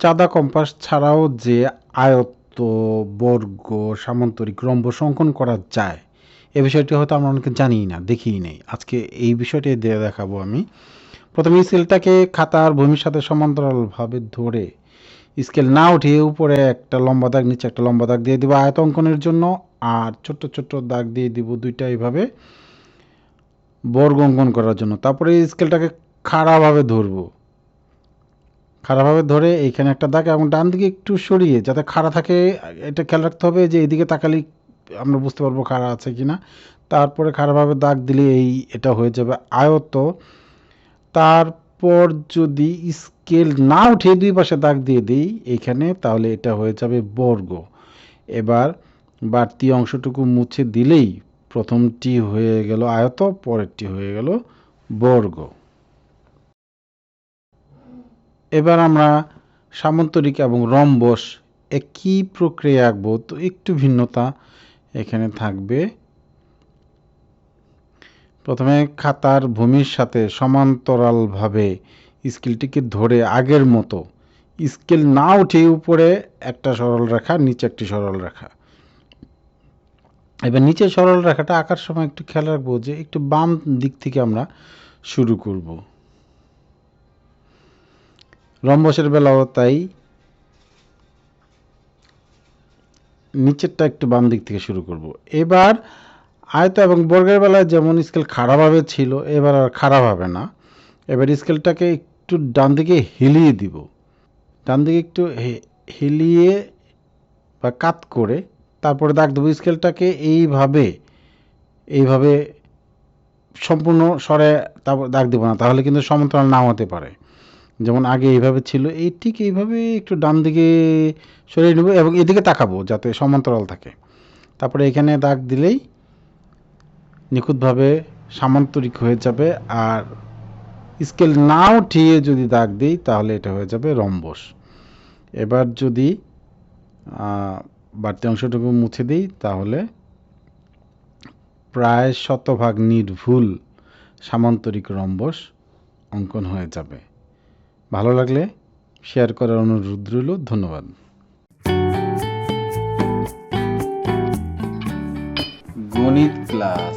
চাঁদা কম্পাস ছাড়াও যে আয়ত্ত বর্গ সামান্তরিক রম্বস অঙ্কন করা যায়, এ বিষয়টি হয়তো আমরা অনেকে জানিই না, দেখিই নেই। আজকে এই বিষয়টি দিয়ে দেখাবো আমি। প্রথমে স্কেলটাকে খাতার ভূমির সাথে সমান্তরালভাবে ধরে স্কেল না উঠিয়ে উপরে একটা লম্বা দাগ, নিচে একটা লম্বা দাগ দিয়ে দিব আয়ত অঙ্কনের জন্য, আর ছোট্ট ছোট্ট দাগ দিয়ে দিব দুইটা এইভাবে বর্গ অঙ্কন করার জন্য। তারপরে স্কেলটাকে খাড়াভাবে ধরবো। খাড়াভাবে ধরে এইখানে একটা দাগ এবং ডান দিকে একটু সরিয়ে, যাতে খাড়া থাকে, এটা খেয়াল রাখতে হবে যে এইদিকে তাকালেই আমরা বুঝতে পারব খাড়া আছে কি না তারপরে খাড়াভাবে দাগ দিলে এই এটা হয়ে যাবে আয়ত। তারপর যদি স্কেল না উঠে দুই পাশে দাগ দিয়ে দিই এইখানে, তাহলে এটা হয়ে যাবে বর্গ। এবার বাড়তি অংশটুকু মুছে দিলেই প্রথমটি হয়ে গেল আয়ত, পরেরটি হয়ে গেল বর্গ। এবার আমরা সামান্তরিক এবং রম্বস একই প্রক্রিয়া আঁকবো, তো একটু ভিন্নতা এখানে থাকবে। প্রথমে খাতার ভূমির সাথে সমান্তরালভাবে স্কেলটিকে ধরে আগের মতো স্কেল না উঠে উপরে একটা সরল রেখা, নিচে একটি সরল রেখা। এবার নিচে সরল রেখাটা আঁকার সময় একটু খেয়াল রাখব যে একটু বাম দিক থেকে আমরা শুরু করব। রম্বসের বেলাও তাই। নিচেরটা একটু বাম দিক থেকে শুরু করব। এবার আয়ত এবং বর্গের বেলায় যেমন স্কেল খারাপভাবে ছিল, এবার আর খারাপ হবে না। এবার স্কেলটাকে একটু ডান দিকে হেলিয়ে দিব। ডান দিকে একটু হেলিয়ে বা কাত করে তারপরে দাগ দেবো স্কেলটাকে এইভাবে এইভাবে সম্পূর্ণ স্বরে তারপর দাগ দেবো না। তাহলে কিন্তু সমান্তরাল নাও হতে পারে। যেমন আগে এইভাবে ছিল, এই ঠিক এইভাবে একটু ডান দিকে সরিয়ে নেব এবং এদিকে তাকাবো যাতে সমান্তরাল থাকে। তারপরে এখানে দাগ দিলেই নিখুঁতভাবে সামান্তরিক হয়ে যাবে আর স্কেল না উঠিয়ে যদি দাগ দিই তাহলে এটা হয়ে যাবে রম্বস। এবার যদি বাড়তি অংশটুকু মুছে দিই তাহলে প্রায় শতভাগ নির্ভুল সামান্তরিক রম্বস অঙ্কন হয়ে যাবে। ভালো লাগলে শেয়ার করার অনুরোধ রইল ধন্যবাদ। গণিত ক্লাস